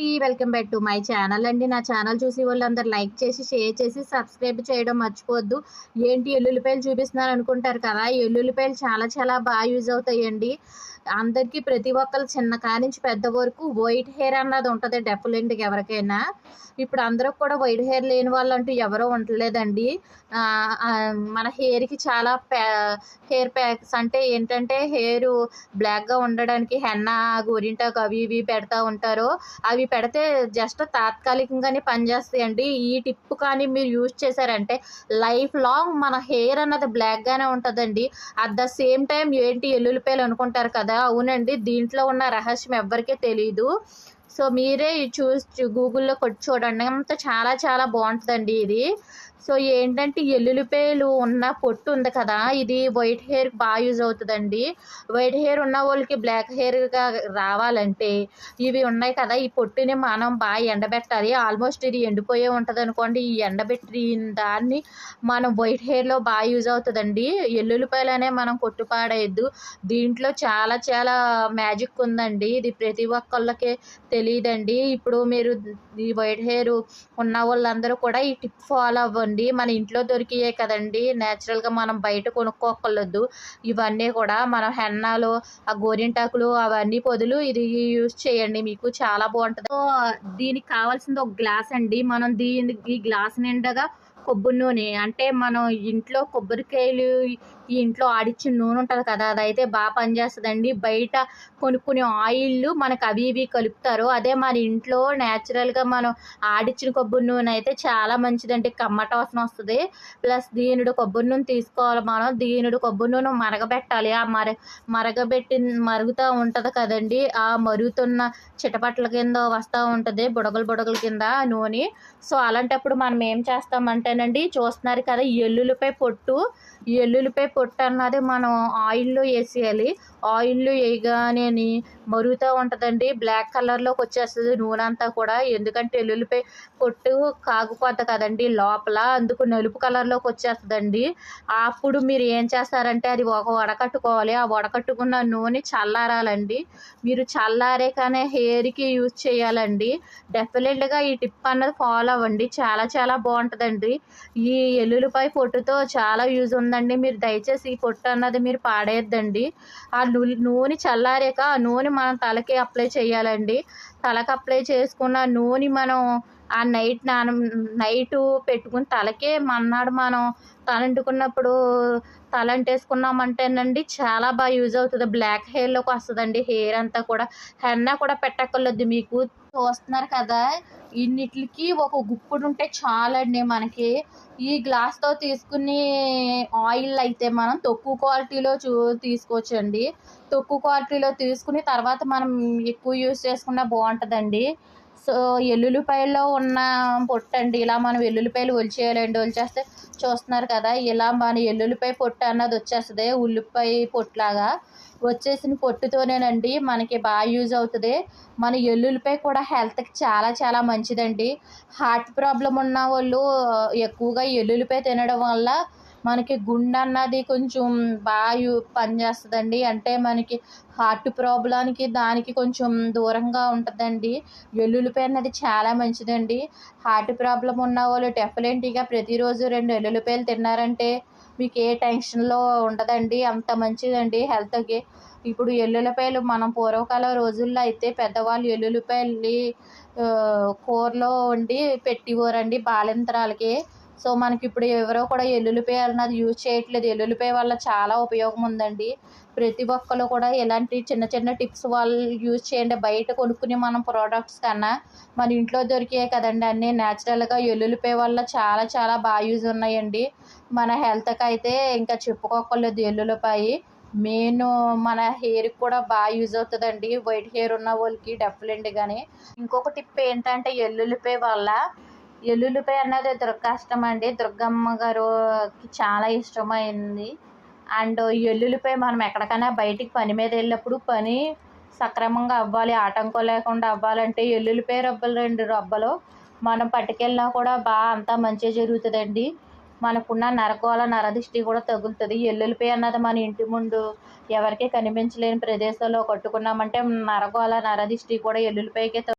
అండి. Welcome back to my channel అండి. నా ఛానల్ చూసి వాళ్ళందరూ లైక్ చేసి షేర్ చేసి సబ్స్క్రైబ్ చేయడం మర్చిపోవద్దు. ఏంటి ఎల్లుల్లిపాయలు చూపిస్తున్నారు అనుకుంటారు కదా? ఎల్లుల్లిపాయలు చాలా చాలా బాగా యూజ్ అవుతాయండి. అందరికీ ప్రతి ఒక్కరు చిన్న కానించి పెద్ద వరకు వైట్ హెయిర్ అన్నది ఉంటుంది డెఫినెట్గా ఎవరికైనా. ఇప్పుడు అందరూ కూడా వైట్ హెయిర్ లేని వాళ్ళు అంటూ ఎవరో ఉండలేదండి. మన హెయిర్కి చాలా ప్యా హెయిర్ ప్యాక్స్ అంటే ఏంటంటే హెయిర్ బ్లాక్గా ఉండడానికి హెన్నా గోరింటాకు అవి ఇవి పెడతా ఉంటారు. అవి పెడితే జస్ట్ తాత్కాలికంగానే పనిచేస్తాయండి. ఈ టిప్ కానీ మీరు యూజ్ చేశారంటే లైఫ్ లాంగ్ మన హెయిర్ అన్నది బ్లాక్గానే ఉంటుందండి. అట్ ద సేమ్ టైం ఏంటి ఎల్లుల్లిపాయలు అనుకుంటారు కదా అవునండి దీంట్లో ఉన్న రహస్యం ఎవ్వరికీ తెలియదు సో మీరే చూసి గూగుల్లో కొట్టి చూడండి. అంత చాలా చాలా బాగుంటుందండి ఇది. సో ఏంటంటే ఎల్లుల్లిపాయలు ఉన్న పొట్టు ఉంది కదా ఇది వైట్ హెయిర్ బాగా యూజ్ అవుతుందండి. వైట్ హెయిర్ ఉన్న వాళ్ళకి బ్లాక్ హెయిర్గా రావాలంటే ఇవి ఉన్నాయి కదా ఈ పొట్టుని మనం బాగా ఎండబెట్టాలి. ఆల్మోస్ట్ ఇది ఎండిపోయే ఉంటుంది అనుకోండి. ఈ ఎండబెట్టిన దాన్ని మనం వైట్ హెయిర్లో బాగా యూజ్ అవుతుందండి. ఎల్లుల్లిపాయలనే మనం కొట్టుపాడేయద్దు దీంట్లో చాలా చాలా మ్యాజిక్ ఉందండి. ఇది ప్రతి ఒక్కళ్ళకి తెలియదండి ఇప్పుడు మీరు ఈ వైట్ హెయిర్ ఉన్న వాళ్ళందరూ కూడా ఈ టిప్ ఫాలో అవ్వండి. మన ఇంట్లో దొరికియే కదండి. న్యాచురల్గా మనం బయట కొనుక్కోకర్లేదు ఇవన్నీ కూడా మనం హెన్నాలు ఆ గోరింటాకులు అవన్నీ పొదులు ఇది యూజ్ చేయండి. మీకు చాలా బాగుంటుంది. దీనికి కావాల్సింది ఒక గ్లాస్ అండి. మనం దీని ఈ గ్లాస్ నిండగా కొబ్బరి నూనె. అంటే మనం ఇంట్లో కొబ్బరికాయలు ఈ ఇంట్లో ఆడిచ్చిన నూనె ఉంటుంది కదా అదైతే బాగా పనిచేస్తుందండి. బయట కొనుక్కునే ఆయిల్ మనకు అవి ఇవి కలుపుతారు. అదే మన ఇంట్లో న్యాచురల్గా మనం ఆడిచ్చిన కొబ్బరి నూనె అయితే చాలా మంచిదండి. కమ్మట వాసన వస్తుంది. ప్లస్ దీనుడు కొబ్బరి నూనె తీసుకోవాలి మనం. దీనుడు కొబ్బరి నూనె మరగబెట్టాలి. ఆ మర మరగబెట్టి మరుగుతూ ఉంటుంది కదండి. ఆ మరుగుతున్న చిటపట్ల కింద వస్తూ ఉంటుంది. బుడగలు బుడగల కింద నూనె. సో అలాంటప్పుడు మనం ఏం చేస్తామంటే చేస్తామంటేనండి చూస్తున్నారు కదా ఎల్లులపై పొట్టు. ఎల్లులపై పొట్టు అన్నది మనం ఆయిల్లో వేసేయాలి. ఆయిల్లో వేయగానే మరుగుతూ ఉంటుందండి. బ్లాక్ కలర్లోకి వచ్చేస్తుంది నూనె అంతా కూడా. ఎందుకంటే ఎల్లులపై పొట్టు కాగిపోద్ది కదండి లోపల. అందుకు నలుపు కలర్లోకి వచ్చేస్తుందండి. అప్పుడు మీరు ఏం చేస్తారంటే అది ఒక వడకట్టుకోవాలి. ఆ వడకట్టుకున్న నూనె చల్లారాలండి. మీరు చల్లారేకనే హెయిర్కి యూజ్ చేయాలండి. డెఫినెట్గా ఈ టిప్ అన్నది ఫాలో అవ్వండి. చాలా చాలా బాగుంటుందండి. ఈ ఎల్లుల్లిపాయ పొట్టుతో చాలా యూజ్ ఉందండి. మీరు దయచేసి ఈ పొట్టు అన్నది మీరు పాడేయద్దండి. ఆ నూనె చల్లారాక ఆ నూనె మనం తలకి అప్లై చేయాలండి. తలకు అప్లై చేసుకున్న నూనె మనం ఆ నైట్ నాన నైట్ పెట్టుకుని తలకే మన్నాడు మనం. తలంటుకున్నప్పుడు తలంటేసుకున్నామంటేనండి చాలా బాగా యూజ్ అవుతుంది. బ్లాక్ హెయిర్లోకి వస్తుందండి హెయిర్ అంతా కూడా. హెన్నా కూడా పెట్టక్కర్లేదు. మీకు చూస్తున్నారు కదా ఇన్నిటికి ఒక గుప్పుడు ఉంటే చాలండి మనకి. ఈ గ్లాస్తో తీసుకుని ఆయిల్ అయితే మనం తక్కువ క్వాలిటీలో చూ తీసుకోవచ్చండి. తక్కువ క్వాలిటీలో తీసుకుని తర్వాత మనం ఎక్కువ యూస్ చేసుకున్నా బాగుంటుందండి. సో ఎల్లుల్లిపాయల్లో ఉన్న పొట్టు అండి ఇలా మనం ఎల్లుల్లిపాయలు ఒలిచేయాలండి ఒలిచేస్తే చూస్తున్నారు కదా ఇలా మన ఎల్లుల్లిపాయ పొట్టు అన్నది వచ్చేస్తుంది ఉల్లిపాయ పొట్టులాగా. వచ్చేసిన పొట్టుతోనేనండి మనకి బాగా యూజ్ అవుతుంది. మన ఎల్లుల్లిపాయ కూడా హెల్త్కి చాలా చాలా మంచిదండి. హార్ట్ ప్రాబ్లం ఉన్న వాళ్ళు ఎక్కువగా ఎల్లుల్లిపాయ తినడం వల్ల మనకి గుండె అన్నది కొంచెం బాగా పనిచేస్తుందండి అంటే మనకి హార్ట్ ప్రాబ్లానికి దానికి కొంచెం దూరంగా ఉంటుందండి. వెల్లుల్లిపాయ అన్నది చాలా మంచిదండి. హార్ట్ ప్రాబ్లం ఉన్న వాళ్ళు డెఫినెట్గా ప్రతిరోజు రెండు వెల్లుల్లిపాయలు తిన్నారంటే మీకు ఏ టెన్షన్లో ఉండదండి. అంత మంచిదండి హెల్త్కి. ఇప్పుడు ఎల్లుల్లిపాయలు మనం పూర్వకాలం రోజుల్లో అయితే పెద్దవాళ్ళు ఎల్లుల్లిపాయలు కూరలో వండి పెట్టివ్వరండి బాలింతరాలకి. సో మనకి ఇప్పుడు ఎవరో కూడా ఎల్లుల్లిపాయ అన్నది యూజ్ చేయట్లేదు. ఎల్లుల్లిపాయ వల్ల చాలా ఉపయోగం ఉందండి. ప్రతి ఒక్కరు కూడా ఇలాంటి చిన్న చిన్న టిప్స్ వాళ్ళు యూజ్ చేయండి. బయట కొనుక్కునే మనం ప్రోడక్ట్స్ కన్నా మన ఇంట్లో దొరికే కదండి అన్నీ న్యాచురల్గా ఎల్లుల్లిపాయ వల్ల చాలా చాలా బాగా యూజ్ ఉన్నాయండి. మన హెల్త్కి అయితే ఇంకా చెప్పుకోకర్లేదు ఎల్లుల్లిపాయ మెయిన్ మన హెయిర్కి కూడా బాగా యూజ్ అవుతుందండి. వైట్ హెయిర్ ఉన్న వాళ్ళకి డెఫినెట్గానే ఇంకొక టిప్ ఏంటంటే ఎల్లుల్లిపాయ వల్ల ఎల్లుల్లిపాయ అన్నది దుర్గాష్టం అండి. దుర్గమ్మ గారికి చాలా ఇష్టమైంది. అండ్ ఎల్లుల్లిపాయ మనం ఎక్కడికైనా బయటికి పని మీద వెళ్ళినప్పుడు పని సక్రమంగా అవ్వాలి ఆటంకం లేకుండా అవ్వాలంటే ఎల్లుల్లిపాయ రబ్బలు రెండు రబ్బలు మనం పట్టుకెళ్ళినా కూడా బాగా అంతా మంచిగా జరుగుతుందండి. మనకున్న నరకోల నరదిష్టి కూడా తగులుతుంది. ఎల్లుల్లిపాయ అన్నది మన ఇంటి ముందు ఎవరికీ కనిపించలేని ప్రదేశంలో కట్టుకున్నామంటే నరకోల నరదిష్టి కూడా ఎల్లుల్లిపాయకే